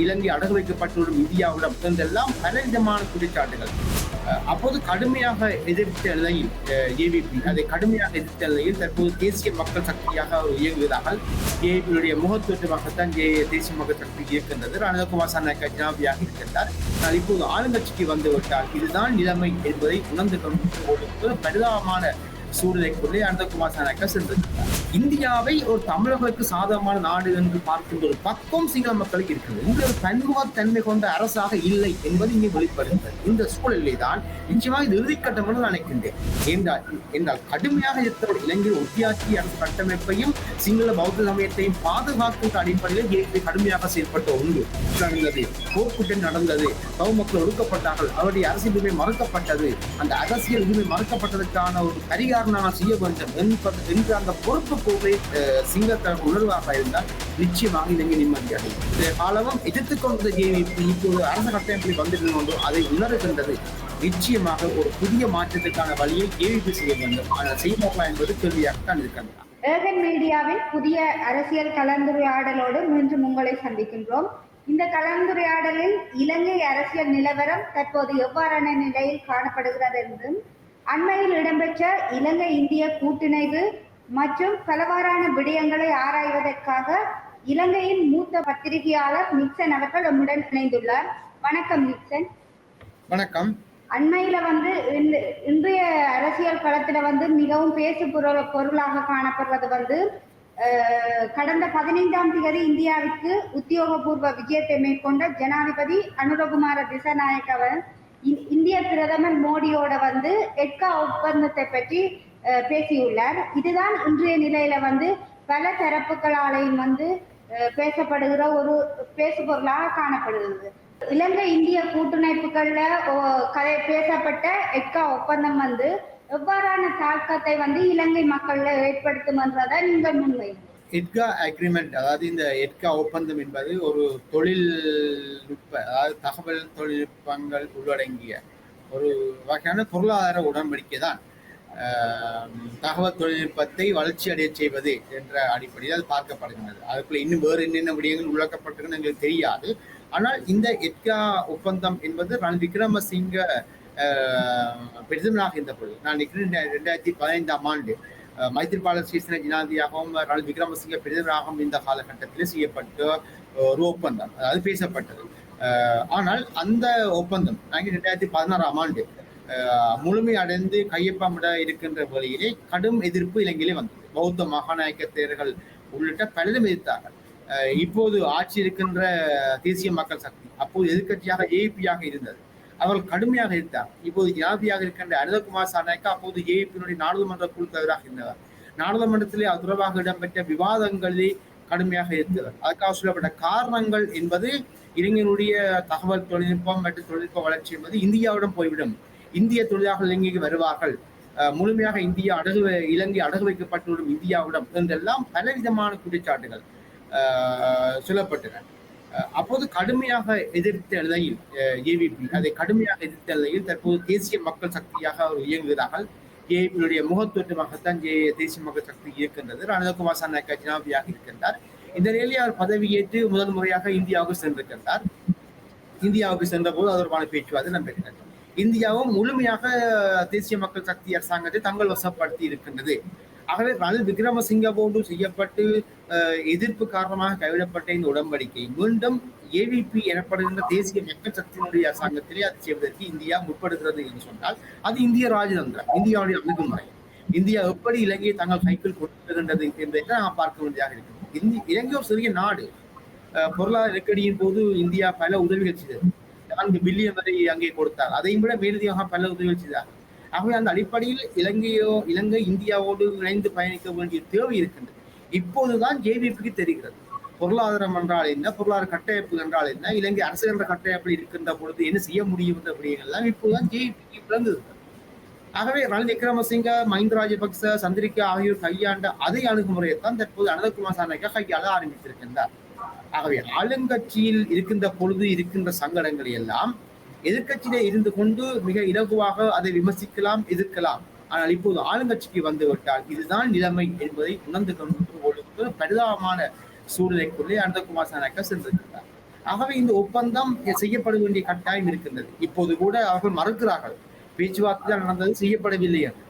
இலங்கை அடகு வைக்கப்பட்டுள்ள இந்தியாவிடம் என்றெல்லாம் பலவிதமான குற்றச்சாட்டுகள். அப்போது கடுமையாக எதிர்த்த நிலையில் ஏவிபி அதை கடுமையாக எதிர்த்த நிலையில் தற்போது தேசிய மக்கள் சக்தியாக இயங்குவதாக ஏவிபியுடைய முகத்தோற்றமாகத்தான் தேசிய மக்கள் சக்தி இயக்கின்றது ரணகுமார் சன்னாக்க ஜனாபியாக இருக்கின்றார். ஆனால் இப்போது ஆளுங்கட்சிக்கு வந்து விட்டார் இதுதான் நிலைமை என்பதை உணர்ந்து கொண்டு ஒரு பரிதாபமான சூழ்நிலைக்குள்ளே அனந்தகுமார் சனாக்க சென்றிருக்கிறார். இந்தியாவை ஒரு தமிழர்களுக்கு சாதகமான நாடு என்று பார்க்கின்ற ஒரு பக்கம் சிங்கள மக்களுக்கு இருக்கிறது. இந்த ஒரு பன்முகத்தன்மை கொண்ட அரசாக இல்லை என்பது இங்கே வெளிப்படுகிறது. இந்த சூழலிலே தான் நிச்சயமாக இது இறுதிக்கட்டம் என்று நான் நினைக்கின்றேன். என்றால் என்றால் கடுமையாக இருக்கிற இலங்கையில் ஒத்தியாட்சி அரசு கட்டமைப்பையும் சிங்கள பௌத்த சமயத்தையும் பாதுகாக்கின்ற அடிப்படையில் ஏற்கனவே கடுமையாக செயல்பட்ட ஒன்று நடந்தது போக்குடன் நடந்தது பௌ மக்கள் ஒடுக்கப்பட்டார்கள் அவருடைய அரசியல் உரிமை மறுக்கப்பட்டது அந்த அரசியல் உரிமை மறுக்கப்பட்டதற்கான ஒரு பரிகாரம் நான் செய்ய வேண்டும் என்ற அந்த பொறுப்பு போகவே சிங்கத்தரப்பு உணர்வாக இருந்தால் நிச்சயமாக இலங்கை நிம்மதியடையும் இந்த காலமும் எதிர்த்துக் கொண்ட ஜேவிபி இப்போது அரசு கட்டமைப்பில் வந்திருந்த அதை உணர்கின்றது. நிச்சயமாக ஒரு புதிய மாற்றத்திற்கான வழியை ஏவிபி செய்ய வேண்டும். ஆனால் செய்வார்களா என்பது கேள்வியாக தான் இருக்கின்றன ஏகன் மீடியாவின் புதிய அரசியல் கலந்துரையாடலோடு மீண்டும் உங்களை சந்திக்கின்றோம். இந்த கலந்துரையாடலில் இலங்கை அரசியல் நிலவரம் தற்போது எவ்வாறான நிலையில் காணப்படுகிறது என்றும் அண்மையில் இடம்பெற்ற இலங்கை இந்திய கூட்டிணைவு மற்றும் பலவாறான விடயங்களை ஆராய்வதற்காக இலங்கையின் மூத்த பத்திரிகையாளர் நிக்சன் அவர்கள் நம்முடன் இணைந்துள்ளார். வணக்கம் நிக்சன். வணக்கம். அண்மையில வந்து இன்றைய அரசியல் களத்துல வந்து மிகவும் பேசு பொருள் பொருளாக காணப்படுறது வந்து கடந்த பதினைந்தாம் தேதி இந்தியாவிற்கு உத்தியோகபூர்வ விஜயத்தை மேற்கொண்ட ஜனாதிபதி அனுரகுமார திசாநாயக்கவர் இ- இந்திய பிரதமர் மோடியோட வந்து எட்கா ஒப்பந்தத்தை பற்றி அஹ், பேசியுள்ளார். இதுதான் இன்றைய நிலையில வந்து பல தரப்புகளாலையும் வந்து அஹ், பேசப்படுகிற ஒரு பேசுபொருளாக காணப்படுகிறது. இலங்கை இந்திய கூட்டமைப்புகள்ல ஓ- கதை பேசப்பட்ட எட்கா ஒப்பந்தம் வந்து எவ்வாறான தாக்கத்தை வந்து இலங்கை மக்கள்ல ஏற்படுத்தும் என்றதை நீங்கள் முன்வைங்க எட்கா அக்ரிமெண்ட் அதாவது இந்த எட்கா ஒப்பந்தம் என்பது ஒரு தொழில்நுட்ப அதாவது தகவல் தொழில்நுட்பங்கள் உள்ளடங்கிய ஒரு வகையான பொருளாதார உடன்படிக்கை தான். தகவல் தொழில்நுட்பத்தை வளர்ச்சி அடைய செய்வது என்ற அடிப்படையில் அது பார்க்கப்படுகின்றது. அதுக்குள்ள இன்னும் வேறு என்னென்ன விடயங்கள் விளக்கப்பட்டிருக்குன்னு எங்களுக்கு தெரியாது. ஆனால் இந்த எட்கா ஒப்பந்தம் என்பது ரன் விக்ரமசிங்க ஆஹ், இருந்த பொழுது நான் ரெண்டாயிரத்தி பதினைந்தாம் ஆண்டு. மைத்திரிபால சீசன ஜனாதியாகவும் ரணில் விக்ரமசிங்க பிரதமராகவும் இந்த காலகட்டத்தில் செய்யப்பட்ட ஒரு ஒப்பந்தம். அதாவது பேசப்பட்டது. ஆனால் அந்த ஒப்பந்தம் நாங்கள் ரெண்டாயிரத்தி பதினாறாம் ஆண்டு முழுமையடைந்து முழுமை அடைந்து கையொப்பமிட இருக்கின்ற வழியிலே கடும் எதிர்ப்பு இலங்கையிலே வந்தது. பௌத்த மகாநாயக்க தேர்கள் உள்ளிட்ட பலரும் எதிர்த்தார்கள். இப்போது ஆட்சி இருக்கின்ற தேசிய மக்கள் சக்தி அப்போது எதிர்க்கட்சியாக ஏபியாக இருந்தது. அவர்கள் கடுமையாக இருந்தார். இப்போது ஜனாதிபதியாக இருக்கின்ற அனிதகுமார் சாநாயக்கா அப்போது ஏபியினுடைய நாடாளுமன்ற குழு தலைவராக இருந்தவர் நாடாளுமன்றத்திலே அது தொடர்பாக இடம்பெற்ற விவாதங்களிலே கடுமையாக இருந்தவர் அதுக்காக சொல்லப்பட்ட காரணங்கள் என்பது இளைஞனுடைய தகவல் தொழில்நுட்பம் மற்றும் தொழில்நுட்ப வளர்ச்சி என்பது இந்தியாவிடம் போய்விடும். இந்திய தொழிலாளர்கள் இலங்கைக்கு வருவார்கள். அஹ் முழுமையாக இந்தியா அடகு இலங்கை அடகு வைக்கப்பட்டுவிடும் இந்தியாவிடம் என்றெல்லாம் பலவிதமான குற்றச்சாட்டுகள் சொல்லப்பட்டன. அப்போது கடுமையாக எதிர்த்த நிலையில் ஏவிபி அதை கடுமையாக எதிர்த்த நிலையில் தற்போது தேசிய மக்கள் சக்தியாக அவர் இயங்குகிறார்கள். ஏபியுடைய முகத்தோற்றமாகத்தான் ஜே தேசிய மக்கள் சக்தி இருக்கின்றது ரணகுமார் சன்னாக்க ஜனாபியாக இருக்கின்றார். இந்த நிலையில் அவர் பதவியேற்று முதல் முறையாக இந்தியாவுக்கு சென்றிருக்கின்றார். இந்தியாவுக்கு சென்றபோது தொடர்பான பேச்சுவார்த்தை நடைபெற்றது. இந்தியாவும் முழுமையாக தேசிய மக்கள் சக்தி அரசாங்கத்தை தங்கள் வசப்படுத்தி இருக்கின்றது. ஆகவே ரணில் விக்ரமசிங்க போன்று செய்யப்பட்டு எதிர்ப்பு காரணமாக கைவிடப்பட்ட இந்த உடன்படிக்கை. மீண்டும் ஏவிபி எனப்படுகின்ற தேசிய மக்கள் சக்தியினுடைய அரசாங்கத்திலே அது செய்வதற்கு இந்தியா முற்படுகிறது என்று சொன்னால் அது இந்திய ராஜதந்திரம் இந்தியாவுடைய அணுகுமுறை. இந்தியா எப்படி இலங்கையை தங்கள் கைக்குள் கொடுத்துகின்றது என்பதை நாம் பார்க்க வேண்டியதாக இருக்கிறது. இந்தி இலங்கை ஒரு சிறிய நாடு. பொருளாதார நெருக்கடியின் போது இந்தியா பல உதவிகள் செய்தது. நான்கு பில்லியன் வரை அங்கே கொடுத்தார். அதையும் விட மேலதிகமாக பல உதவிகள் செய்தார். ஆகவே அந்த அடிப்படையில் இலங்கையோ இலங்கை இந்தியாவோடு இணைந்து பயணிக்க வேண்டிய தேவை இருக்கின்றது. இப்போதுதான் ஜேவிபிக்கு தெரிகிறது. பொருளாதாரம் என்றால் என்ன? பொருளாதார கட்டமைப்பு என்றால் என்ன? இலங்கை அரசு என்ற கட்டமைப்பில் இருக்கின்ற பொழுது என்ன செய்ய முடியும் என்ற எல்லாம் இப்போதுதான் ஜேவிபிக்கு விளங்குது. ஆகவே ரணில் விக்ரமசிங்க மஹிந்த ராஜபக்ச சந்திரிகா ஆகியோர் கையாண்ட அதே அணுகுமுறையைத்தான் தற்போது அனந்தகுமார் சாணக்கியா கையாள ஆரம்பித்திருக்கின்றார். ஆகவே ஆளுங்கட்சியில் இருக்கின்ற பொழுது இருக்கின்ற சங்கடங்களை எல்லாம் எதிர்கட்சியிலே இருந்து கொண்டு மிக இலகுவாக அதை விமர்சிக்கலாம் எதிர்க்கலாம். ஆனால் இப்போது ஆளுங்கட்சிக்கு வந்துவிட்டால் இதுதான் நிலைமை என்பதை உணர்ந்து கொண்டு ஒரு பரிதாபமான சூழ்நிலைக்குள்ளே அனந்தகுமார் சாணக்கியா சென்றிருக்கிறார். ஆகவே இந்த ஒப்பந்தம் செய்யப்பட வேண்டிய கட்டாயம் இருக்கின்றது. இப்போது கூட அவர்கள் மறுக்கிறார்கள் பேச்சுவார்த்தை தான் நடந்தது செய்யப்படவில்லை என்று.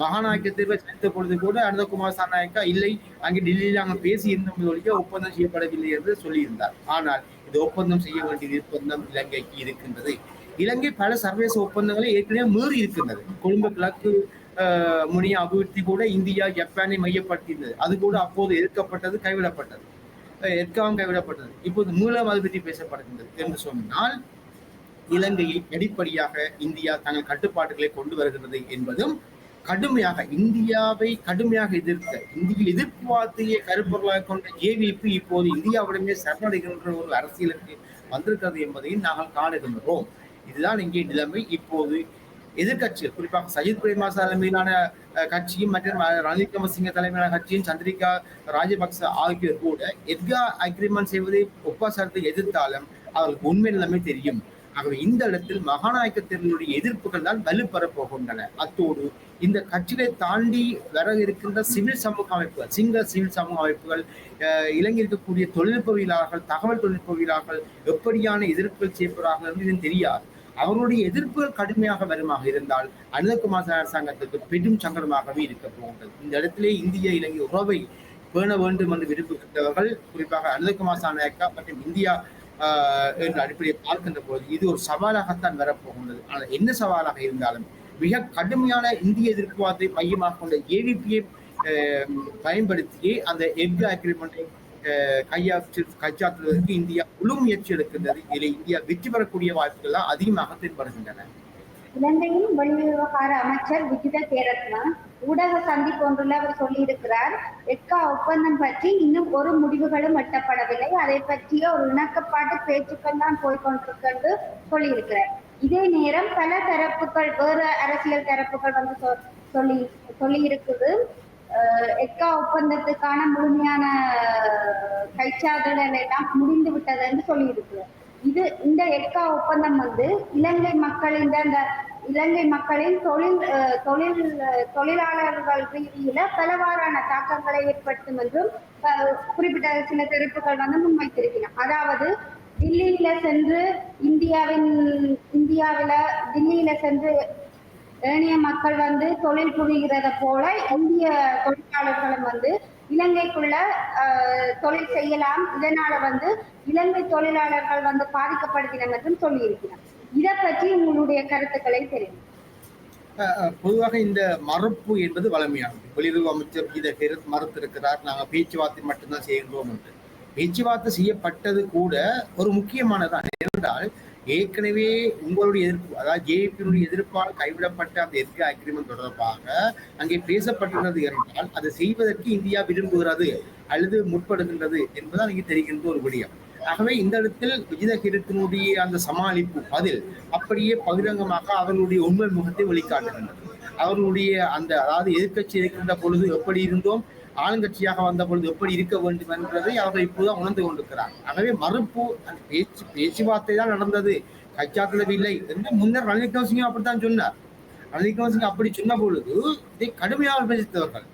மகாநாயக்க தேர்வை சந்தித்த பொழுது கூட அனந்தகுமார் சாநாயக்கா இல்லை அங்கே டெல்லியில் அங்கே பேசி இருந்தவங்க ஒழிய ஒப்பந்தம் செய்யப்படவில்லை என்று சொல்லியிருந்தார். ஆனால் இந்த ஒப்பந்தம் செய்ய வேண்டிய ஒப்பந்தம் இலங்கைக்கு இருக்கின்றது. இலங்கை பல சர்வதேச ஒப்பந்தங்களை ஏற்கனவே மீறி இருக்கின்றது. கொழும்பு கிழக்கு முனிய அபிவிருத்தி கூட இந்தியா ஜப்பானை மையப்படுத்தியிருந்தது. அது கூட அப்போது எதிர்க்கப்பட்டது கைவிடப்பட்டது. அஹ், எற்காவும் கைவிடப்பட்டது. இப்போது மூலம் அது பற்றி பேசப்படுகின்றது என்று சொன்னால் இலங்கையில் படிப்படியாக இந்தியா தங்கள் கட்டுப்பாடுகளை கொண்டு வருகிறது என்பதும் கடுமையாக இந்தியாவை கடுமையாக எதிர்த்த இந்திய எதிர்ப்பு வார்த்தையை கருப்பொருளாக கொண்ட ஏவிபி இப்போது இந்தியாவிடமே சரணடைகின்ற ஒரு அரசியலுக்கு வந்திருக்கிறது என்பதையும் நாங்கள் காணுகின்றோம். இதுதான் இங்கே நிலைமை. இப்போது எதிர்கட்சிகள் குறிப்பாக சஜித் பிரேமதாச தலைமையிலான கட்சியும் மற்றும் ரணில் விக்ரமசிங்க தலைமையிலான கட்சியும் சந்திரிகா ராஜபக்ச ஆகியோர் கூட எத்கா அக்ரிமெண்ட் செய்வதை ஒப்பாசாரத்தை எதிர்த்தாலும் அவர்களுக்கு உண்மை நிலைமை தெரியும். ஆகவே இந்த இடத்தில் மகாநாயக்க தேர்தலுடைய எதிர்ப்புகள் தான் வலுப்பெறப் போகின்றன. அத்தோடு இந்த கட்சிகளை தாண்டி வர இருக்கின்ற சிவில் சமூக அமைப்புகள் சிங்கள சிவில் சமூக அமைப்புகள் அஹ், இலங்கை இருக்கக்கூடிய தொழில்நுட்பவியலாளர்கள் தகவல் தொழில்நுட்பவியலாளர்கள் எப்படியான எதிர்ப்புகள் செய்யப்படுறார்கள் என்று தெரியாது. அவருடைய எதிர்ப்புகள் கடுமையாக வருமாக இருந்தால் அனுதகுமார் அரசாங்கத்துக்கு பெரும் சங்கடமாகவே இருக்க போகின்றது. இந்த இடத்திலே இந்திய இலங்கை உறவை பேண வேண்டும் என்று விரும்புகின்றவர்கள் குறிப்பாக அனுதகுமார் சாநாயக்கா மற்றும் இந்தியா ஆஹ், என்ற அடிப்படையை பார்க்கின்ற போது இது ஒரு சவாலாகத்தான் வரப்போகின்றது. ஆனால் என்ன சவாலாக இருந்தாலும் மிக கடுமையான இந்திய எதிர்ப்புவாதத்தை மையமாக கொண்ட ஏவிபியை பயன்படுத்தியே அந்த எக் அக்ரிமெண்ட்டை கையாற்று கைச்சாற்றுவதற்கு இந்தியா முழு முயற்சி எடுக்கின்றது. இதில் இந்தியா வெற்றி பெறக்கூடிய வாய்ப்புகள் தான் அதிகமாக தென்படுகின்றன. இலங்கையின் வெளிவிவகார அமைச்சர் விஜித கேரத்னா ஊடக சந்திப்பு ஒன்றில் அவர் சொல்லியிருக்கிறார் எட்கா ஒப்பந்தம் பற்றி இன்னும் ஒரு முடிவுகளும் எட்டப்படவில்லை. அதை பற்றிய ஒரு இணக்கப்பாட்டு பேச்சுக்கள் தான் போய்கொண்டிருக்கிறது சொல்லியிருக்கிறார். இதே நேரம் பல தரப்புகள் வேறு அரசியல் தரப்புகள் வந்து சொ- சொல்லி சொல்லி இருக்குது எக்கா ஒப்பந்தத்துக்கான முழுமையான கைச்சாதல் எல்லாம் முடிந்து விட்டது என்று சொல்லியிருக்கிறார் இது இந்த எக்கா ஒப்பந்தம் வந்து இலங்கை மக்களின் அந்த இலங்கை மக்களின் தொழில் தொழில் தொழிலாளர்கள் ரீதியில பலவாறான தாக்கங்களை ஏற்படுத்தும் என்றும் குறிப்பிட்ட சில தெரிவிப்புகள் வந்து முன்வைத்திருக்கிறோம் அதாவது டில்லியில சென்று இந்தியாவின் இந்தியாவில டில்லியில சென்று ஏனைய மக்கள் வந்து தொழில் புரிகிறத போல இந்திய தொழிலாளர்களும் வந்து இலங்கைக்குள்ள ஆஹ், தொழில் செய்யலாம். இதனால வந்து இலங்கை தொழிலாளர்கள் வந்து பாதிக்கப்படுகிறோம் என்றும் சொல்லியிருக்கிறார். இதை பற்றி உங்களுடைய கருத்துக்களை தெரியும் அஹ் பொதுவாக இந்த மறுப்பு என்பது வளமையானது. வெளியுறவு அமைச்சர் இதை பெரு- மறுத்திருக்கிறார். நாங்கள் பேச்சுவார்த்தை மட்டும்தான் செய்கின்றோம் என்று. பேச்சுவார்த்தை செய்யப்பட்டது கூட ஒரு முக்கியமானதான் இருந்தால் ஏற்கனவே உங்களுடைய எதிர்ப்பு அதாவது ஜேபியினுடைய எதிர்ப்பால் கைவிடப்பட்ட அந்த எதிர்க்க அக்ரிமெண்ட் தொடர்பாக அங்கே பேசப்பட்டுள்ளது என்றால் அதை செய்வதற்கு இந்தியா விரும்புகிறது அல்லது முற்படுகின்றது என்பது அங்கே தெரிகின்ற ஒரு விடயம். ஆகவே இந்த இடத்தில் விஜயகிரத்தினுடைய அந்த சமாளிப்பு பதில் அப்படியே பகிரங்கமாக அவர்களுடைய உண்மை முகத்தை வெளிக்காட்டுகின்றது. அவர்களுடைய அந்த அதாவது எதிர்கட்சி இருக்கின்ற பொழுது எப்படி இருந்தோம்? ஆளுங்கட்சியாக வந்த பொழுது எப்படி இருக்க வேண்டும் என்பதை அவர்கள் இப்போதுதான் உணர்ந்து கொண்டிருக்கிறார். ஆகவே மறுப்பு அந்த பேச்சு பேச்சுவார்த்தை தான் நடந்தது. கைச்சாத்தலவில்லை என்று முன்னர் ரணில் விக்ரமசிங்க அப்படித்தான் சொன்னார். ரணில் விக்ரமசிங்க அப்படி சொன்ன பொழுது இதை கடுமையாக விமர்சித்தவர்கள்.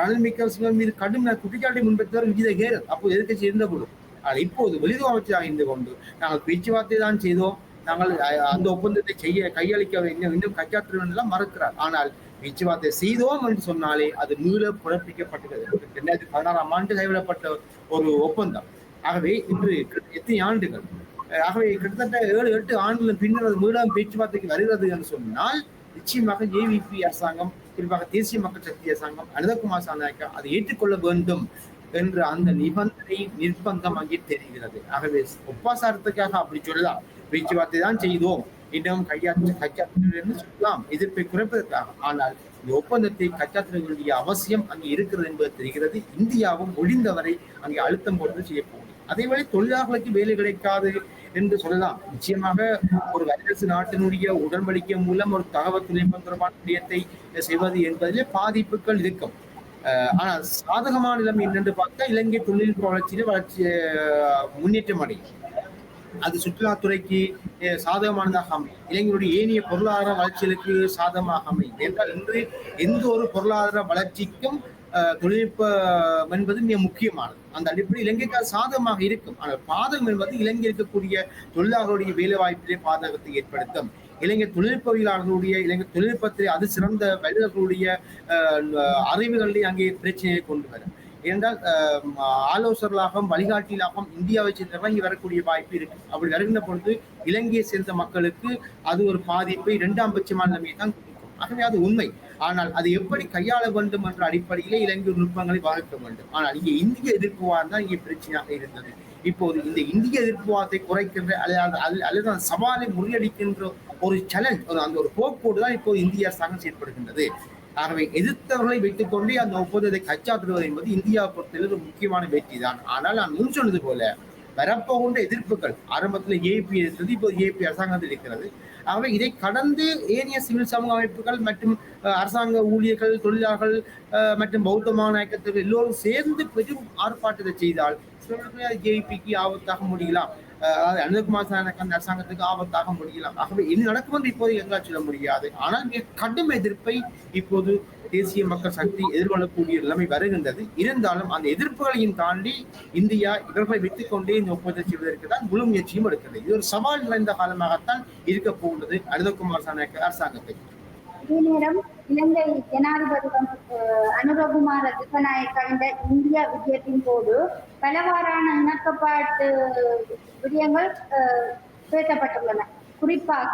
ரணில் விக்ரமசிங்க மீது கடுமையாக குற்றச்சாட்டை முன்வைத்தவர் விஜித கேரல் அப்போது எதிர்கட்சி இருந்த பொழுது ஆனால் இப்போது வெளியுறவு அமைச்சராக இருந்து கொண்டு நாங்கள் பேச்சுவார்த்தை தான் செய்தோம். நாங்கள் அந்த ஒப்பந்தத்தை செய்ய கையளிக்க இன்னும் இன்னும் கச்சாத்திரம் எல்லாம் மறுக்கிறார். ஆனால் பேச்சுவார்த்தை செய்தோம் என்று சொன்னாலே அது மீள புறப்பிக்கப்பட்டது. ரெண்டாயிரத்தி பதினாறாம் ஆண்டு கைவிடப்பட்ட ஒரு ஒப்பந்தம். ஆகவே இன்று எத்தனை ஆண்டுகள்? ஆகவே கிட்டத்தட்ட ஏழு எட்டு ஆண்டுகள் பின்னர் அது மீண்டும் பேச்சுவார்த்தைக்கு வருகிறது என்று சொன்னால் நிச்சயமாக ஏவிபி அரசாங்கம் குறிப்பாக தேசிய மக்கள் சக்தி அரசாங்கம் அனிதகுமார் சாநாயக்கா அதை ஏற்றுக்கொள்ள வேண்டும் என்ற அந்த நிபந்தனை நிர்பந்தம் அங்கே தெரிகிறது. ஆகவே ஒப்பாசாரத்துக்காக அப்படி சொல்லலாம். பேச்சுவார்த்தை தான் செய்தோம். இன்னும் கையாற்று கையாற்று என்று சொல்லலாம். எதிர்ப்பை குறைப்பதற்காக. ஆனால் இந்த ஒப்பந்தத்தை கைச்சாற்ற அவசியம் அங்கே இருக்கிறது என்பது தெரிகிறது. இந்தியாவும் ஒழிந்தவரை அங்கே அழுத்தம் போட்டு செய்ய போகும் அதேவேளை தொழிலாளர்களுக்கு வேலை கிடைக்காது என்று சொல்லலாம். நிச்சயமாக ஒரு வல்லரசு நாட்டினுடைய உடன்படிக்கை மூலம் ஒரு தகவல் தொழில்நுட்பம் தொடர்பான விடயத்தை செய்வது என்பதிலே பாதிப்புகள் இருக்கும். அஹ் ஆனால் சாதகமான நிலைமை என்னென்று பார்த்தா இலங்கை தொழில்நுட்ப வளர்ச்சியில வளர்ச்சி அஹ், முன்னேற்றம் அடையும். அது சுற்றுலாத்துறைக்கு சாதகமானதாக அமையும் இளைஞருடைய ஏனைய பொருளாதார வளர்ச்சிகளுக்கு சாதகமாக அமையும் என்றால் இன்று எந்த ஒரு பொருளாதார வளர்ச்சிக்கும் தொழில்நுட்பம் என்பது மிக முக்கியமானது. அந்த அடிப்படையில் இலங்கைக்கு சாதகமாக இருக்கும். ஆனால் பாதகம் என்பது இலங்கை இருக்கக்கூடிய தொழிலாளர்களுடைய வேலை வாய்ப்பிலே பாதகத்தை ஏற்படுத்தும். இலங்கை தொழில்நுட்பவியலாளர்களுடைய இலங்கை தொழில்நுட்பத்திலே அது சிறந்த வல்லுநர்களுடைய அஹ், அறிவுகளிலே அங்கே பிரச்சனையை கொண்டு வரும். ஏனென்றால் ஆலோசகர்களாகவும் வழிகாட்டிகளாகவும் இந்தியாவை சேர்ந்தவர்கள் இங்கே வரக்கூடிய வாய்ப்பு இருக்கு. அப்படி வருகின்ற பொழுது இலங்கையை சேர்ந்த மக்களுக்கு அது ஒரு பாதிப்பை இரண்டாம் பட்சமான நிலைமையை தான் கொடுக்கும். ஆகவே அது உண்மை. ஆனால் அது எப்படி கையாள வேண்டும் என்ற அடிப்படையிலே இலங்கை நுட்பங்களை வகுக்க வேண்டும். ஆனால் இங்கே இந்திய எதிர்ப்புவாதம் தான் இங்கே பிரச்சனையாக இருந்தது. இப்போது இந்த இந்திய எதிர்ப்புவாதத்தை குறைக்கின்ற அல்லது அல்லது- அல்லது அந்த சவாலை முறியடிக்கின்ற ஒரு சேலஞ்ச் ஒரு அந்த ஒரு போக்கோடு தான் இப்போது இந்திய அரசாங்கம் செயற்படுகின்றது. ஆகவே எதிர்த்தவர்களை வைத்துக் கொண்டே அந்த ஒப்பந்தத்தை கச்சாற்றுவது என்பது இந்தியாவை பொறுத்தவரை ஒரு முக்கியமான வெற்றி தான் ஆனால் நான் முன் சொன்னது போல வரப்போகின்ற எதிர்ப்புகள் ஆரம்பத்தில் ஏபி இருந்தது இப்போ ஏபி அரசாங்கத்தில் இருக்கிறது. ஆகவே இதை கடந்து ஏனைய சிவில் சமூக அமைப்புகள் மற்றும் அரசாங்க ஊழியர்கள் தொழிலாளர்கள் மற்றும் பௌத்தமான இயக்கத்தில் எல்லோரும் சேர்ந்து பெரும் ஆர்ப்பாட்டத்தை செய்தால் ஜேபிக்கு ஆபத்தாக முடியலாம். அதாவது அனுகுமார் சாணக்கன் அரசாங்கத்துக்கு ஆபத்தாக முடியலாம். ஆகவே இது நடக்கும் என்று இப்போது எங்களால் சொல்ல முடியாது. ஆனால் மிக கடும் எதிர்ப்பை இப்போது தேசிய மக்கள் சக்தி எதிர்கொள்ளக்கூடிய நிலைமை வருகின்றது. இருந்தாலும் அந்த எதிர்ப்புகளையும் தாண்டி இந்தியா இவர்களை வைத்துக் கொண்டே இந்த ஒப்பந்தத்தை செய்வதற்கு தான் முழு முயற்சியும் எடுக்கிறது இது ஒரு சவால் நிறைந்த காலமாகத்தான் இருக்க போகின்றது அனுதகுமார் சாணக்க அரசாங்கத்தை. இந்நேரம் நேரம் இலங்கை ஜனாதிபதி அனுரகுமார அஹ், அனுரகுமார இந்திய விஜயத்தின் போது பலவாறான இணக்கப்பாட்டு விடயங்கள் பேசப்பட்டுள்ளன. குறிப்பாக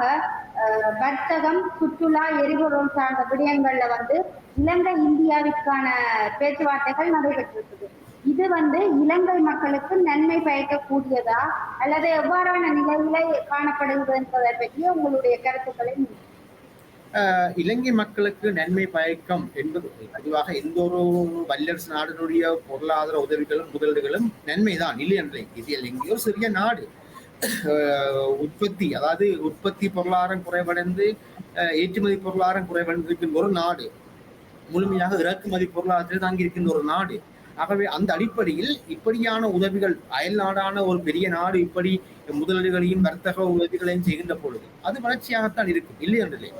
வர்த்தகம் சுற்றுலா எரிபொருள் சார்ந்த விடயங்கள்ல வந்து இலங்கை இந்தியாவிற்கான பேச்சுவார்த்தைகள் நடைபெற்றிருக்குது. இது வந்து இலங்கை மக்களுக்கு நன்மை பயக்கக்கூடியதா அல்லது எவ்வாறான நிலையில காணப்படுகிறது என்பதை பற்றி உங்களுடைய கருத்துக்களை இலங்கை மக்களுக்கு நன்மை பயக்கம் என்பது பதிவாக எந்த ஒரு வல்லரசு நாடுனுடைய பொருளாதார உதவிகளும் முதலீடுகளும் நன்மைதான். இல்லை என்று இது எங்கேயோ சிறிய நாடு. உற்பத்தி அதாவது உற்பத்தி பொருளாதாரம் குறைவடைந்து ஏற்றுமதி பொருளாதாரம் குறைவடைந்திருக்கின்ற ஒரு நாடு முழுமையாக இறக்குமதி பொருளாதாரத்தில் தாங்கி இருக்கின்ற ஒரு நாடு. ஆகவே அந்த அடிப்படையில் இப்படியான உதவிகள் அயல் நாடான ஒரு பெரிய நாடு இப்படி முதலீடுகளையும் வர்த்தக உதவிகளையும் செய்கின்ற பொழுது அது வளர்ச்சியாகத்தான் இருக்கும். இல்லை என்றில்லை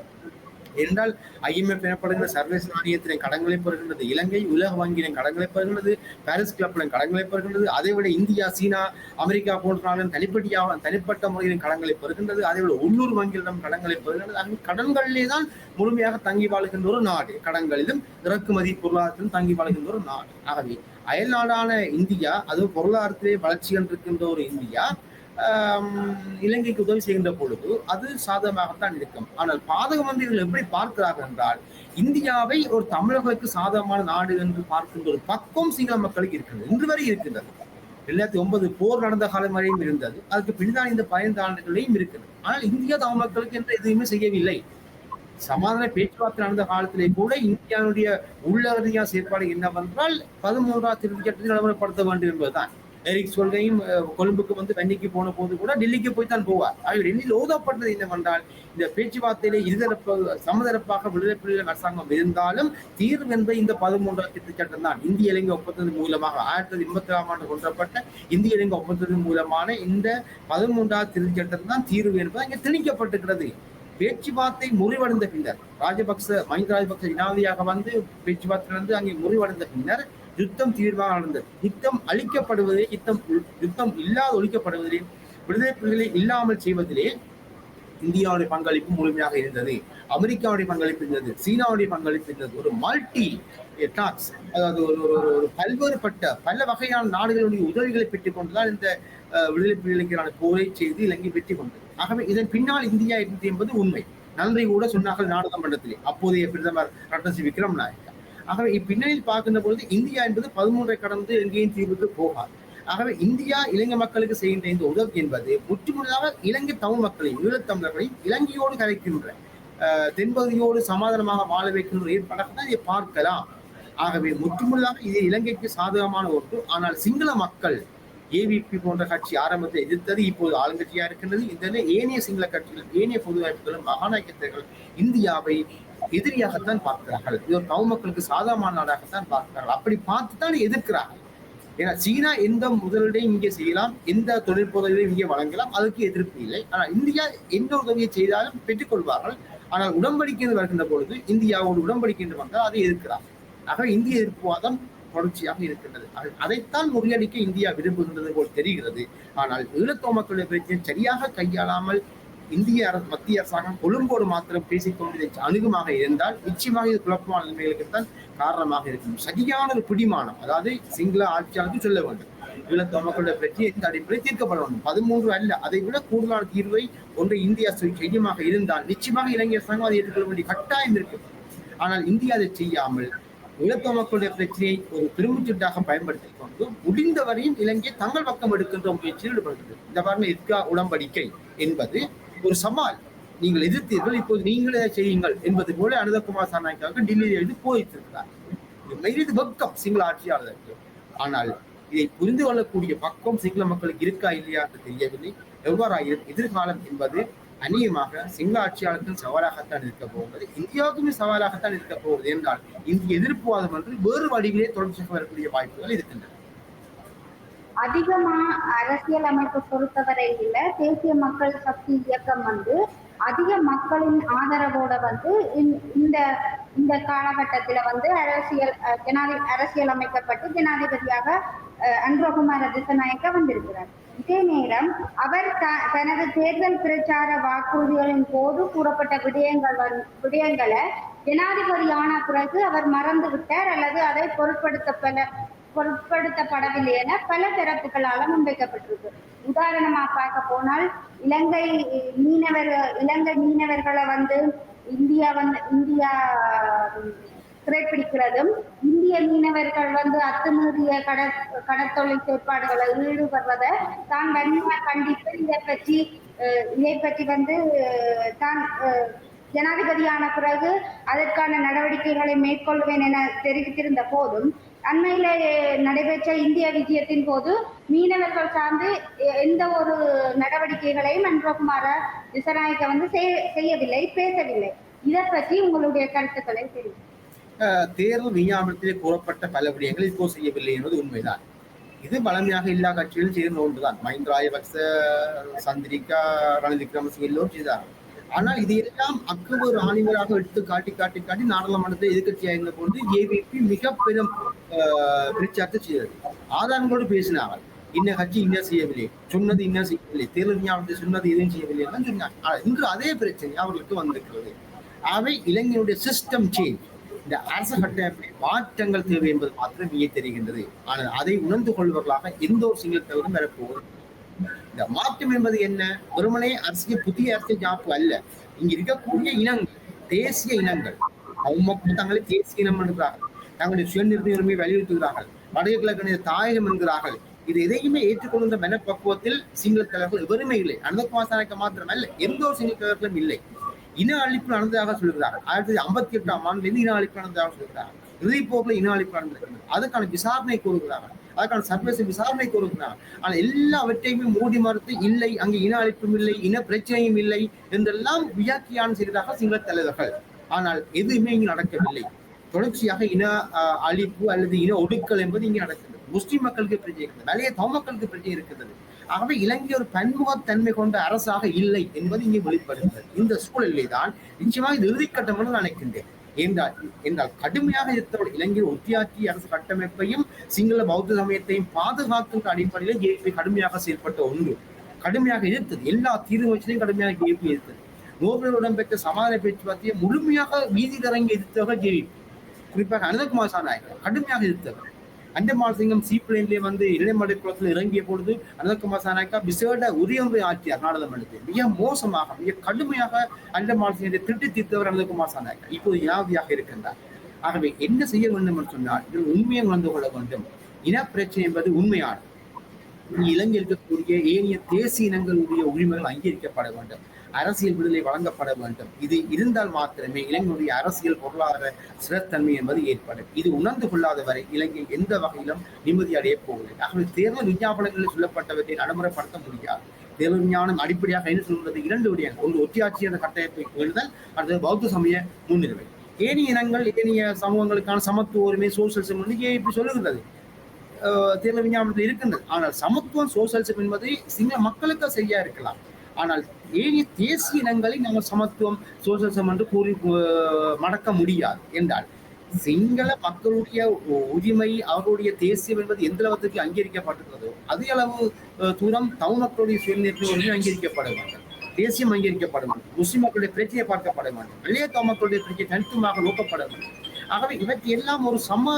என்றால் ஐஎம்எஃப் எனப்படுகிற சர்வதேச நாணயத்தின் கடன்களை பெறுகின்றது. இலங்கை உலக வங்கியின் கடன்களை பெறுகின்றது. பாரிஸ் கிளப்பின் கடன்களை பெறுகின்றது. அதை விட இந்தியா சீனா அமெரிக்கா போன்ற நாடுகள் தனிப்பட்டியாக தனிப்பட்ட முறையின் கடன்களை பெறுகின்றது. அதை விட உள்ளூர் வங்கிகளிடம் கடன்களை பெறுகின்றது. அங்கு கடன்களிலே தான் முழுமையாக தங்கி வாழ்கின்ற ஒரு நாடு. கடன்களிலும் இறக்குமதி பொருளாதாரத்திலும் தங்கி வாழ்கின்ற ஒரு நாடு. ஆகவே அயல் நாடான இந்தியா அதுவும் பொருளாதாரத்திலே வளர்ச்சி கண்டிருக்கின்ற ஒரு இந்தியா இலங்கைக்கு உதவி செய்கின்ற பொழுது அது சாதகமாகத்தான் இருக்கும். ஆனால் பாதகம் வந்து இவர்கள் எப்படி பார்க்கிறார்கள் என்றால் இந்தியாவை ஒரு தமிழகத்துக்கு சாதகமான நாடு என்று பார்க்கின்ற ஒரு பக்கம் சிங்கள மக்களுக்கு இருக்கின்றது. இன்று வரை இருக்கின்றது. ரெண்டாயிரத்தி ஒன்பது போர் நடந்த காலம் வரையும் இருந்தது. அதுக்கு பின்தான் இந்த பதினைந்து ஆண்டுகளையும் இருக்கிறது ஆனால் இந்தியா தமிழ் மக்களுக்கு என்று எதுவுமே செய்யவில்லை. சமாதான பேச்சுவார்த்தை நடந்த காலத்திலே கூட இந்தியாவுடைய உள்ளகதியா செயற்பாடு என்னவென்றால் பதிமூன்றாம் திருத்தி சட்டத்தை நடைமுறைப்படுத்த வேண்டும் என்பதுதான். எரிக் சொல்கையும் கொழும்புக்கு வந்து வெண்ணிக்கு போன போது கூட டெல்லிக்கு போய் தான் போவார். ஆகவே டெல்லியில் ஓதப்பட்டது என்னவென்றால் இந்த பேச்சுவார்த்தையிலே இருதரப்பு சமதரப்பாக விடுதலை புலிகள் அரசாங்கம் இருந்தாலும் தீர்வு என்பது இந்த பதிமூன்றாம் திட்டச்சட்டம் தான் இந்திய இலங்கை ஒப்பந்தத்தின் மூலமாக ஆயிரத்தி தொள்ளாயிரத்தி எண்பத்தி ஆறாம் ஆண்டு கொண்டப்பட்ட இந்திய இலங்கை ஒப்பந்தத்தின் மூலமான இந்த பதிமூன்றாம் திருச்சட்டம் தான் தீர்வு என்பது இங்கே திணிக்கப்பட்டிருக்கிறது பேச்சுவார்த்தை முறிவடைந்த பின்னர் ராஜபக்ச மஹிந்த ராஜபக்ச ஜனாதிபதியாக வந்து பேச்சுவார்த்தை நடந்து அங்கே முறிவடைந்த பின்னர் யுத்தம் தீர்வாக நடந்தது. யுத்தம் அழிக்கப்படுவதே யுத்தம் யுத்தம் இல்லாத ஒழிக்கப்படுவதிலே விடுதலை புலிகளை இல்லாமல் செய்வதிலே இந்தியாவுடைய பங்களிப்பு முழுமையாக இருந்தது. அமெரிக்காவுடைய பங்களிப்பு இருந்தது. சீனாவுடைய பங்களிப்பு இருந்தது. ஒரு மல்டி டாக்ஸ் அதாவது ஒரு ஒரு ஒரு- பல்வேறுபட்ட பல வகையான நாடுகளுடைய உதவிகளை பெற்றுக் கொண்டுதான் இந்த விடுதலை புலிகளுக்கான போரை செய்து இலங்கை வெற்றி கொண்டது. ஆகவே இதன் பின்னால் இந்தியா இருந்தது என்பது உண்மை. நன்றி கூட சொன்னார்கள் நாடாளுமன்றத்திலே. அப்போதைய பிரதமர் ரட்டசி விக்ரம் நாயக் ஆகவே இப்பின்னணியில் பார்க்கின்ற பொழுது இந்தியா என்பது பதிமூன்றை கடந்து எங்கேயும் தீர்வுக்கு போகாது. ஆகவே இந்தியா இலங்கை மக்களுக்கு செய்கின்ற இந்த உதவி என்பது முற்றுமுழுதாக இலங்கை தமிழ் மக்களையும் ஈழத்தமிழர்களையும் இலங்கையோடு கலைக்கின்ற தென்பகுதியோடு சமாதானமாக வாழ வைக்கின்ற ஏற்பாடாக இதை பார்க்கலாம். ஆகவே முற்றுமுழுதாக இது இலங்கைக்கு சாதகமான ஒன்று. ஆனால் சிங்கள மக்கள் ஏவிபி போன்ற கட்சி ஆரம்பத்தை எதிர்த்தது இப்போது ஆளுங்கட்சியா இருக்கின்றது. இந்த ஏனைய சிங்கள கட்சிகள் ஏனைய பொது வாய்ப்புகளும் மகாநாயகத்தர்கள் இந்தியாவை எதிரியாகத்தான் பார்க்கிறார்கள். இது ஒரு தமிழ் மக்களுக்கு சாதகமான நாடாகத்தான் பார்க்கிறார்கள். அப்படி பார்த்து தான் எதிர்க்கிறார்கள். ஏன்னா சீனா எந்த முதலீடையும் இங்கே செய்யலாம் எந்த தொழிற்புதவியும் இங்கே வழங்கலாம் அதுக்கு எதிர்ப்பு இல்லை. ஆனால் இந்தியா எந்த உதவியை செய்தாலும் பெற்றுக்கொள்வார்கள் ஆனால் உடன்படிக்கை வருகின்ற பொழுது இந்தியாவோடு உடன்படிக்கை என்று வந்தால் அதை எதிர்க்கிறார் ஆக இந்திய எதிர்ப்புவாதம் தொடர்ச்சியாக இருக்கின்றது. அதைத்தான் முறியடிக்க இந்தியா விரும்புகின்றது போல் தெரிகிறது. ஆனால் ஈழத்தோ மக்களுடைய பிரச்சனை சரியாக கையாளாமல் இந்திய அரசு மத்திய அரசாங்கம் கொழும்போடு மாத்திரம் பேசிக்கொண்டு இதை அணுகுமாக இருந்தால் நிச்சயமாக இது குழப்பமான நிலைமைகளுக்கு தான் காரணமாக இருக்கும். சரியான ஒரு பிடிமானம் அதாவது சிங்கள ஆட்சியாளருக்கு சொல்ல வேண்டும். ஈழத்தோ மக்களுடைய பிரச்சனை இந்த அடிப்படையில் தீர்க்கப்பட வேண்டும். பதிமூன்று அல்ல அதை விட கூடுதலான தீர்வை ஒன்று இந்தியா செய்யமாக இருந்தால் நிச்சயமாக இலங்கை அரசாங்கம் அதை ஏற்றுக்கொள்ள வேண்டிய கட்டாயம் இருக்கு ஆனால் இந்தியா அதை செய்யாமல் ஈழத்தோ மக்களுடைய பிரச்சனையை ஒரு திரும்புச்சீட்டாக பயன்படுத்திக் கொண்டு முடிந்தவரையும் இலங்கை தங்கள் பக்கம் எடுக்கின்ற முயற்சியில் ஈடுபடுகிறது. இந்த பாருங்க இத்கா உடன்படிக்கை என்பது ஒரு சவால் நீங்கள் எதிர்த்தீர்கள் இப்போது நீங்களே செய்யுங்கள் என்பது போல அனுதகுமார் சாநாய்க்காக டெல்லியில் எழுதி போதித்திருக்கிறார். இது மீது வெக்கம் சிங்கள ஆட்சியாளருக்கு ஆனால் இதை புரிந்து கொள்ளக்கூடிய பக்கம் சிங்கள மக்களுக்கு இருக்கா இல்லையா என்று தெரியவில்லை. எவ்வாறாயினும் எதிர்காலம் என்பது அநேகமாக சிங்கள ஆட்சியாளருக்கும் சவாலாகத்தான் இருக்க போகிறது. இந்தியாவுக்குமே சவாலாகத்தான் இருக்க போகிறது என்றால் இந்திய எதிர்ப்புவாதம் என்று வேறு வடிவிலே தொடர்ச்சியாக வரக்கூடிய வாய்ப்புகள் இருக்கின்றன. அதிகமா அரசியல் அமைப்பு பொறுத்தவரையில தேசிய மக்கள் சக்தி இயக்கம் வந்து அதிக மக்களின் ஆதரவோட வந்து இந்த- இந்த காலகட்டத்துல வந்து அரசியல் ஜனாதி அரசியல் அமைக்கப்பட்டு ஜனாதிபதியாக அஹ், திசநாயக்க வந்திருக்கிறார். இதே நேரம் அவர் த- தனது தேர்தல் பிரச்சார வாக்குறுதிகளின் போது கூறப்பட்ட விடயங்கள் விடயங்களை ஜனாதிபதி ஆன பிறகு அவர் மறந்து விட்டார் அல்லது அதை பொருட்படுத்தப்பட பொருட்படுத்தப்படவில்லை என பல தரப்புகளால் முன்வைக்கப்பட்டிருக்கு உதாரணமா பார்க்க போனால் இலங்கை மீனவர் இலங்கை மீனவர்களை வந்து இந்தியா வந்து இந்தியா சிறைப்பிடிக்கிறதும் இந்திய மீனவர்கள் வந்து அத்துமீறிய கட கடற்தொழில் செயற்பாடுகளை ஈடுபடுவதை தான் வன்மையாக கண்டித்து இதை பற்றி அஹ், இதை பற்றி வந்து தான் ஜனாதிபதியான பிறகு அதற்கான நடவடிக்கைகளை மேற்கொள்வேன் என தெரிவித்திருந்த போதும் அண்மையில நடைபெற்ற இந்திய விஜயத்தின் போது மீனவர்கள் சார்ந்து எந்த ஒரு நடவடிக்கைகளையும் அன்பகுமார திசநாயக்க வந்து செய்ய- செய்யவில்லை பேசவில்லை. இதை பற்றி உங்களுடைய கருத்துக்களை தெரியும் தேர்தல் விஞ்ஞாபனத்திலே கூறப்பட்ட பல விடயங்கள் இப்போ செய்யவில்லை என்பது உண்மைதான். இது பழமையாக எல்லா கட்சிகளும் செய்த ஒன்றுதான் மஹிந்த ராஜபக்ச சந்திரிகா ரணில் விக்ரமசிங்க எல்லோரும் செய்தார்கள். ஆனால் இதையெல்லாம் அக்டோபர் ஆணிவராக எடுத்து காட்டி காட்டி காட்டி நாடாளுமன்றத்தில் எதிர்கட்சியாக இருந்த போது ஏவிபி மிக பெரும் பிரச்சாரத்தை செய்தது. ஆதாரங்களோடு பேசினார்கள். இன்ன கட்சி இன்ன செய்யவில்லை. சொன்னது இன்ன செய்யவில்லை. தேர்தல் ஞாபகத்தை சொன்னது எதுவும் செய்யவில்லை என்று சொன்னாங்க இன்று அதே பிரச்சனை அவர்களுக்கு வந்திருக்கிறது. அவை இளைஞருடைய சிஸ்டம் சேஞ்ச் இந்த அரசு கட்டமைப்பில் மாற்றங்கள் தேவை என்பது மாத்திரம் இங்கே தெரிகின்றது. ஆனால் அதை உணர்ந்து கொள்வர்களாக எந்த ஒரு சிங்கிள் தவறும் இந்த மாற்றம் என்பது என்ன? வெறுமனே அரசியல் புதிய அரசியல் ஜாப்பு அல்ல. இங்க இருக்கக்கூடிய இனங்கள் தேசிய இனங்கள் அவங்க தங்களை தேசிய இனம் என்கிறார்கள். தங்களுடைய சுயநிர்ணய உரிமையை வலியுறுத்துகிறார்கள். வடகிழக்கு தாயகம் என்கிறார்கள். இது எதையுமே ஏற்றுக்கொள்கின்ற மனப்பக்குவத்தில் சிங்கள தலைவர்கள் எவருமே இல்லை. அனந்தகுமார் மாத்திரம் அல்ல எந்த ஒரு சிங்கள தலைவர்களும் இல்லை. இன அழிப்பு நடந்ததாக சொல்கிறார்கள். ஆயிரத்தி தொள்ளாயிரத்தி ஐம்பத்தி எட்டாம் ஆண்டிலிருந்து இன அழிப்பு நடந்ததாக சொல்கிறார்கள். இறுதிப்போக்கில் இன அழிப்பு நடந்திருக்கிறது அதுக்கான விசாரணை கூறுகிறார்கள். அதுக்கான சர்வதேச விசாரணை கோருகிறார்கள் ஆனால் எல்லாவற்றையுமே மூடி மறுத்து இல்லை அங்கே இன அழிப்பும் இல்லை இன பிரச்சனையும் இல்லை என்றெல்லாம் வியாக்கியானம் செய்ததாக சிங்கள தலைவர்கள். ஆனால் எதுவுமே இங்கு நடக்கவில்லை. தொடர்ச்சியாக இன அஹ், அழிப்பு அல்லது இன ஒடுக்கல் என்பது இங்கே நடக்கிறது முஸ்லிம் மக்களுக்கு பிரச்சனை இருக்கிறது. நிறைய தமிழ் மக்களுக்கு பிரச்சனை இருக்கிறது. ஆகவே இலங்கை ஒரு பன்முகத்தன்மை கொண்ட அரசாக இல்லை என்பது இங்கே வெளிப்படுகிறது. இந்த சூழலிலே தான் நிச்சயமாக இது இறுதிக்கட்டம் என்று நினைக்கின்றேன். என்றால் என்றால் கடுமையாக இருந்தவர் இலங்கையில் ஒத்தியாட்சி அரசு கட்டமைப்பையும் சிங்கள பௌத்த சமயத்தையும் பாதுகாக்கின்ற அடிப்படையில் ஜேபி கடுமையாக செயல்பட்ட ஒன்று. கடுமையாக எதிர்த்தது. எல்லா தீர்வுகளையும் கடுமையாக ஜேபி எதிர்த்தது. நோபல் இடம்பெற்ற சமாதான பேச்சுவார்த்தையை முழுமையாக வீதியில் இறங்கி எதிர்த்தவர்கள் ஜேபி. குறிப்பாக அனந்தகுமார் சாநாயகர் கடுமையாக எதிர்த்தவர். அண்டமால் சிங்கம் சீப்பிளைன்லேயே வந்து இளைமலை குளத்தில் இறங்கிய பொழுது அனந்தகுமார் சாநாயக்கா விசேட உரியமுறை ஆற்றியார் நாடாளுமன்றத்தில் மிக மோசமாக மிக கடுமையாக அண்டமால் சிங்கத்தை திட்டு தீர்த்தவர் அனந்தகுமார் சானாக்கா இப்போது யாவியாக இருக்கின்றார். ஆகவே என்ன செய்ய வேண்டும் என்று சொன்னால் இதில் உண்மையை உணர்ந்து கொள்ள வேண்டும். இனப்பிரச்சனை என்பது உண்மையானது. இலங்கை இருக்கக்கூடிய ஏனைய தேசிய இனங்களுடைய உரிமைகள் அங்கீகரிக்கப்பட வேண்டும். அரசியல் விடுதலை வழங்கப்பட வேண்டும். இது இருந்தால் மாத்திரமே இலங்கையுடைய அரசியல் பொருளாதார ஸ்திரத்தன்மை என்பது ஏற்படும். இது உணர்ந்து கொள்ளாத வரை இலங்கை எந்த வகையிலும் நிம்மதியடைய போவதில்லை. ஆகவே தேர்தல் விஞ்ஞாபனங்களில் சொல்லப்பட்டவற்றை நடைமுறைப்படுத்த முடியாது. தேர்தல் விஞ்ஞானம் அடிப்படையாக என்ன சொல்வது? இரண்டு விடயங்கள் ஒன்று ஒற்றியாட்சி என்ற கட்டமைப்பை எழுதல் அடுத்தது பௌத்த சமய முன்னுரிமை. ஏனைய இனங்கள் ஏனைய சமூகங்களுக்கான சமத்துவ உரிமை சோசியலிசம் வந்து இப்படி சொல்லுகிறது தேர்தல் விஞ்ஞாபனத்தில் இருக்கின்றது. ஆனால் சமத்துவம் சோசியலிசம் என்பது சிங்கள மக்களுக்கு சரியா இருக்கலாம். ஆனால் ஏனைய தேசிய இனங்களை நாங்கள் சமத்துவம் சோசியலிசம் என்று கூறி மடக்க முடியாது. என்றால் சிங்கள மக்களுடைய உரிமை அவர்களுடைய தேசியம் என்பது எந்த அளவுக்கு அங்கீகரிக்கப்பட்டுள்ளதோ அதே அளவு தூரம் தமிழ் மக்களுடைய சுயநிர்ணய உரிமை அங்கீகரிக்கப்பட வேண்டும் தேசியம் அங்கீகரிக்கப்பட வேண்டும். முஸ்லிம் மக்களுடைய பிரச்சனையை பார்க்கப்பட வேண்டும். இளைய தமிழ் மக்களுடைய பிரச்சனை தனித்துவமாக நோக்கப்பட வேண்டும். ஆகவே இவற்றை எல்லாம் ஒரு சம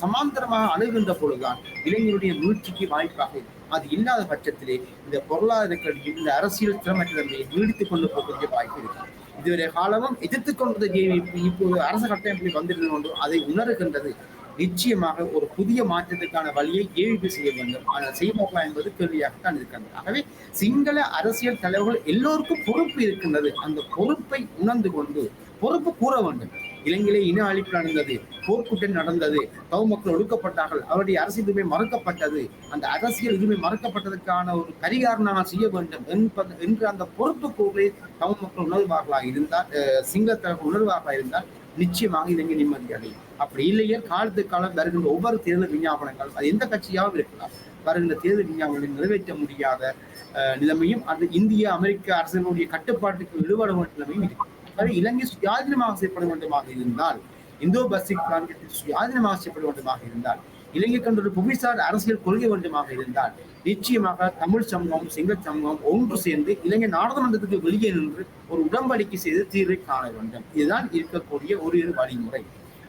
சமாந்தரமாக அணுகின்ற பொழுதுதான் இளைஞருடைய வீழ்ச்சிக்கு வாய்ப்பாக அது இல்லாத பட்சத்திலே இந்த பொருளாதார இந்த அரசியல் திறமற்றதன்மையை நீடித்துக் கொண்டு போகக்கூடிய வாய்ப்பு இருக்கு இதுவரை காலமும் எதிர்த்து கொண்டது ஜேவிபி இப்போது அரசு கட்டமைப்பில் வந்திருந்த கொண்டு அதை உணர்கின்றது. நிச்சயமாக ஒரு புதிய மாற்றத்துக்கான வழியை ஏவிபி செய்ய வேண்டும். ஆனால் செய்வார்களா என்பது கேள்வியாகத்தான் இருக்கின்றது ஆகவே சிங்கள அரசியல் தலைவர்கள் எல்லோருக்கும் பொறுப்பு இருக்கின்றது. அந்த பொறுப்பை உணர்ந்து கொண்டு பொறுப்பு கூற வேண்டும். இலங்கையிலே இன அழிப்பு நடந்தது போர்க்குற்றம் நடந்தது தவ மக்கள் ஒடுக்கப்பட்டார்கள் அவருடைய அரசியல் உரிமை மறுக்கப்பட்டது. அந்த அரசியல் உரிமை மறுக்கப்பட்டதற்கான ஒரு பரிகாரம் நான் செய்ய வேண்டும் என்பது என்ற அந்த பொறுப்பு கூறி தமிழ் மக்கள் உணர்வார்களாக இருந்தால் சிங்கத்தரப்பு உணர்வார்களாக உணர்வாக இருந்தால் நிச்சயமாக இலங்கை நிம்மதி அடையும். அப்படி இல்லையே காலத்துக்கு காலம் வருகின்ற ஒவ்வொரு தேர்தல் விஞ்ஞாபனங்கள் அது எந்த கட்சியாகவும் இருக்கலாம். வருகின்ற தேர்தல் விஞ்ஞாபனங்களை நிறைவேற்ற முடியாத அஹ், நிலைமையும் அது இந்திய அமெரிக்க அரசினுடைய கட்டுப்பாட்டுக்கு விடுபட வேண்டிய நிலைமையும் இருக்கு அது இலங்கை சுயாதீனமாக செய்யப்பட வேண்டுமாக இருந்தால் இந்தோ பசிபிக் பிராந்தியத்தில் சுயாதீனமாக செய்யப்பட வேண்டுமாக இருந்தால் இலங்கை கண்ட ஒரு புவிசார் அரசியல் கொள்கை வேண்டுமாக இருந்தால் நிச்சயமாக தமிழ் சமூகம் சிங்கள சமூகம் ஒன்று சேர்ந்து இலங்கை நாடாளுமன்றத்துக்கு வெளியே நின்று ஒரு உடன்படிக்கை செய்து தீர்வை காண வேண்டும். இதுதான் இருக்கக்கூடிய ஒரு வழிமுறை.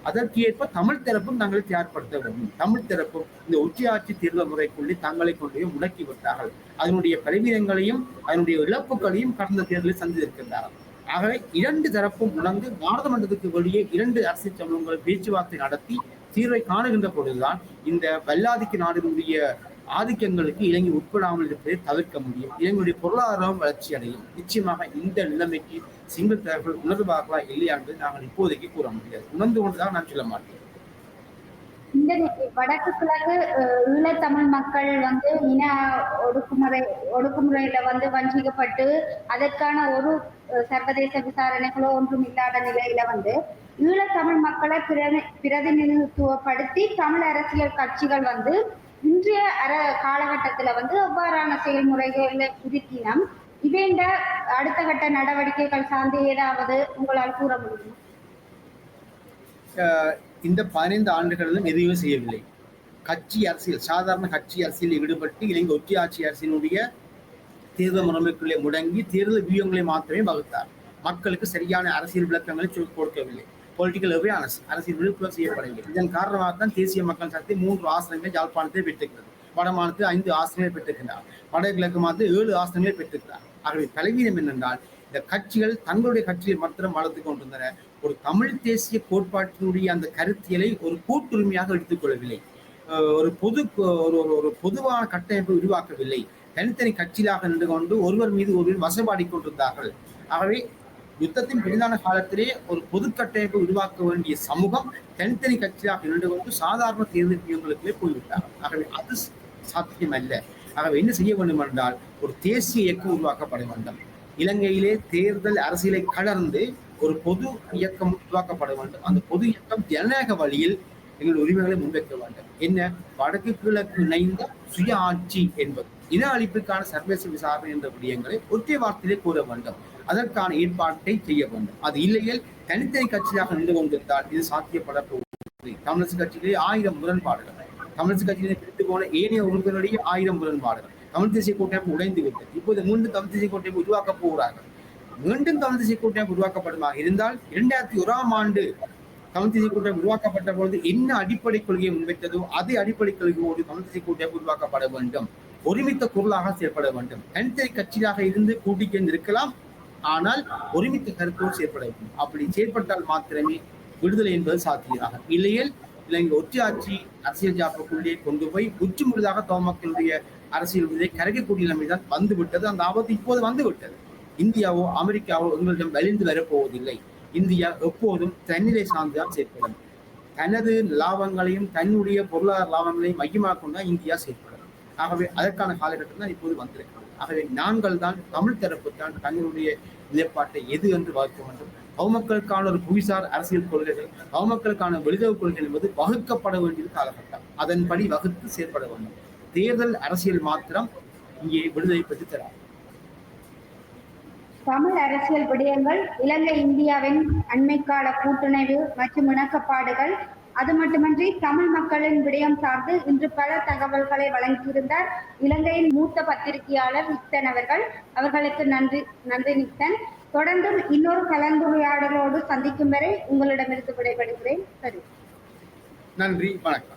அதற்கு ஏற்ப தமிழ் தரப்பும் தங்களை தயார்படுத்த வேண்டும். தமிழ் தரப்பும் இந்த உச்சியாட்சி தேர்தல் முறைக்குள்ளே தங்களை கொண்டே முடக்கி விட்டார்கள் அதனுடைய பலவீனங்களையும் அதனுடைய இழப்புகளையும் கடந்த தேர்தலில் சந்தித்திருக்கின்றார்கள். ஆகவே இரண்டு தரப்பும் உணர்ந்து நாடாளுமன்றத்துக்கு வெளியே இரண்டு அரசியல் சமூகங்கள் பேச்சுவார்த்தை நடத்தி தீர்வை காணுகின்ற பொழுதுதான் இந்த வல்லாதிக்க நாடுகளுடைய ஆதிக்கங்களுக்கு இலங்கை உட்படாமல் இருப்பதை தவிர்க்க முடியும். இலங்கையுடைய பொருளாதாரம் வளர்ச்சி அடையும். நிச்சயமாக இந்த நிலைமைக்கு சிங்கள் தரப்புகள் உணர்வார்களா இல்லையா என்பதை நாங்கள் இப்போதைக்கு கூற முடியாது. உணர்ந்து கொண்டுதான் நான் சொல்ல மாட்டேன். இந்த வடக்கு கிழக்கு ஈழத்தமிழ் மக்கள் வந்து இன ஒடுக்குமுறை ஒடுக்குமுறையில வந்து வஞ்சிக்கப்பட்டு அதற்கான ஒரு சர்வதேச விசாரணைகளோ ஒன்றும் இல்லாத நிலையில வந்து ஈழத்தமிழ் மக்களை பிரதி பிரதிநிதித்துவப்படுத்தி தமிழ் அரசியல் கட்சிகள் வந்து இன்றைய அர காலகட்டத்துல வந்து எவ்வாறான செயல்முறைகளை குறித்தினம் இவேண்ட அடுத்த கட்ட நடவடிக்கைகள் சார்ந்து ஏதாவது உங்களால் கூற முடியும்? இந்த பதினைந்து ஆண்டுகளிலும் எதுவுமே செய்யவில்லை. கட்சி அரசியல் சாதாரண கட்சி அரசியலில் ஈடுபட்டு இலங்கை ஆட்சி அரசினுடைய தேர்தல் முறைமைக்குள்ளே முடங்கி தேர்தல் வியூகங்களை மாத்திரமே வகுத்தார். மக்களுக்கு சரியான அரசியல் விளக்கங்களை சொல் கொடுக்கவில்லை. பொலிட்டிக்கல் அவேர்னஸ் அரசியல் விழிப்புணர்வு செய்யப்படவில்லை. இதன் காரணமாக தான் தேசிய மக்கள் சக்தி மூன்று ஆசிரியங்களை யாழ்ப்பாணத்தை பெற்றிருக்கிறது. வடமானத்தில் ஐந்து ஆசிரியர்கள் பெற்றிருக்கிறார் வடகிழக்கு மாநிலத்தில் ஏழு ஆசிரியர்களை பெற்றிருக்கிறார். ஆகவே தலைவீனம் என்னென்றால் இந்த கட்சிகள் தங்களுடைய கட்சியை மாத்திரம் வளர்த்து கொண்டிருந்தன. ஒரு தமிழ் தேசிய கோட்பாட்டினுடைய அந்த கருத்தியலை ஒரு கூட்டுரிமையாக எடுத்துக்கொள்ளவில்லை ஒரு பொது ஒரு ஒரு- பொதுவான கட்டமைப்பை உருவாக்கவில்லை. தனித்தனி கட்சியாக நின்று கொண்டு ஒருவர் மீது ஒருவர் வசப்பாடி கொண்டிருந்தார்கள். ஆகவே யுத்தத்தின் பெரிதான காலத்திலே ஒரு பொது கட்டமைப்பை உருவாக்க வேண்டிய சமூகம் தனித்தனி கட்சியாக நின்று கொண்டு சாதாரண தேர்தல் வியூகங்களுக்குள்ளே போய்விட்டார்கள். ஆகவே அது சாத்தியம் அல்ல ஆகவே என்ன செய்ய வேண்டும் என்றால் ஒரு தேசிய இயக்கம் உருவாக்கப்பட வேண்டும். இலங்கையிலே தேர்தல் அரசியலை கலர்ந்து ஒரு பொது இயக்கம் உருவாக்கப்பட வேண்டும். அந்த பொது இயக்கம் ஜனநாயக வழியில் எங்கள் உரிமைகளை முன்வைக்க வேண்டும். என்ன? வடக்கு கிழக்கு இணைந்த சுய ஆட்சி என்பது. இன அழிப்புக்கான சர்வதேச விசாரணை என்ற விடயங்களை ஒற்றை வார்த்தையிலே கூற வேண்டும். அதற்கான ஏற்பாட்டை செய்ய வேண்டும். அது இல்லையில் தனித்தனி கட்சியாக நின்று கொண்டிருந்தால் இது சாத்தியப்பட போவதில்லை தமிழரசு கட்சியிலே ஆயிரம் முரண்பாடுகள். தமிழரசு கட்சியிலே பிரித்து போன ஏனைய உறுப்பினருடைய ஆயிரம் முரண்பாடுகள். தமிழ் தேசிய கூட்டமைப்பு உடைந்து விட்டது. இப்போது மீண்டும் தமிழ் தேசிய கூட்டமைப்பு உருவாக்கப் போகிறார்கள். மீண்டும் தமிழ் தேசிய கூட்டமைப்பு உருவாக்கப்படுமா? இருந்தால் இரண்டாயிரத்தி ஓராம் ஆண்டு தமிழ் தேசிய கூட்டமைப்பு உருவாக்கப்பட்ட பொழுது என்ன அடிப்படை கொள்கையை முன்வைத்ததோ அதே அடிப்படை கொள்கையோடு தமிழ் தேசிய கூட்டமைப்பு உருவாக்கப்பட வேண்டும். ஒருமித்த குரலாக செயல்பட வேண்டும். தனித்தனி கட்சியாக இருந்து கூட்டிக்கொண்டு இருக்கலாம். ஆனால் ஒருமித்த கருத்தோடு செயல்பட வேண்டும். அப்படி செயல்பட்டால் மாத்திரமே விடுதலை என்பது சாத்தியமாக. இல்லையேல் இலங்கை ஒற்றையாட்சி அரசியல் ஜாப்புக்குள்ளே கொண்டு போய் உச்சி முழுதாக தோமக்களுடைய அரசியல் விதை கரைக்கக்கூடிய நிலைமைதான் வந்து விட்டது அந்த ஆபத்து இப்போது வந்துவிட்டது. இந்தியாவோ அமெரிக்காவோ எங்களிடம் வலிந்து வரப்போவதில்லை. இந்தியா எப்போதும் தன்னிலை சார்ந்துதான் செயற்படும். தனது லாபங்களையும் தன்னுடைய பொருளாதார லாபங்களையும் மையமாக கொண்டா இந்தியா செயல்படும் ஆகவே அதற்கான காலகட்டம் தான் இப்போது வந்திருக்கிறது. ஆகவே நாங்கள் தான் தமிழ் தரப்பு தான் தங்களுடைய நிலைப்பாட்டை எது என்று பார்க்க வேண்டும். அவமக்களுக்கான ஒரு புவிசார் அரசியல் கொள்கைகள் அவமக்களுக்கான வெளிதவு கொள்கைகள் என்பது வகுக்கப்பட வேண்டிய காலகட்டம். அதன்படி வகுத்து செயற்பட வேண்டும். தேர்தல் அரசியல் மாத்திரம் இங்கே விடுதலை பெற்று தராது. தமிழ் அரசியல் விடயங்கள் இலங்கை இந்தியாவின் அண்மைக்கால கூட்டுணைவு மற்றும் இணக்கப்பாடுகள் அது மட்டுமின்றி தமிழ் மக்களின் விடயம் சார்ந்து இன்று பல தகவல்களை வழங்கியிருந்தார் இலங்கையின் மூத்த பத்திரிகையாளர் நித்தன் அவர்கள். அவர்களுக்கு நன்றி நன்றி நித்தன் தொடர்ந்தும் இன்னொரு கலந்துரையாடலோடு சந்திக்கும் வரை உங்களிடமிருந்து விடைபெறுகிறேன். சரி. நன்றி வணக்கம்.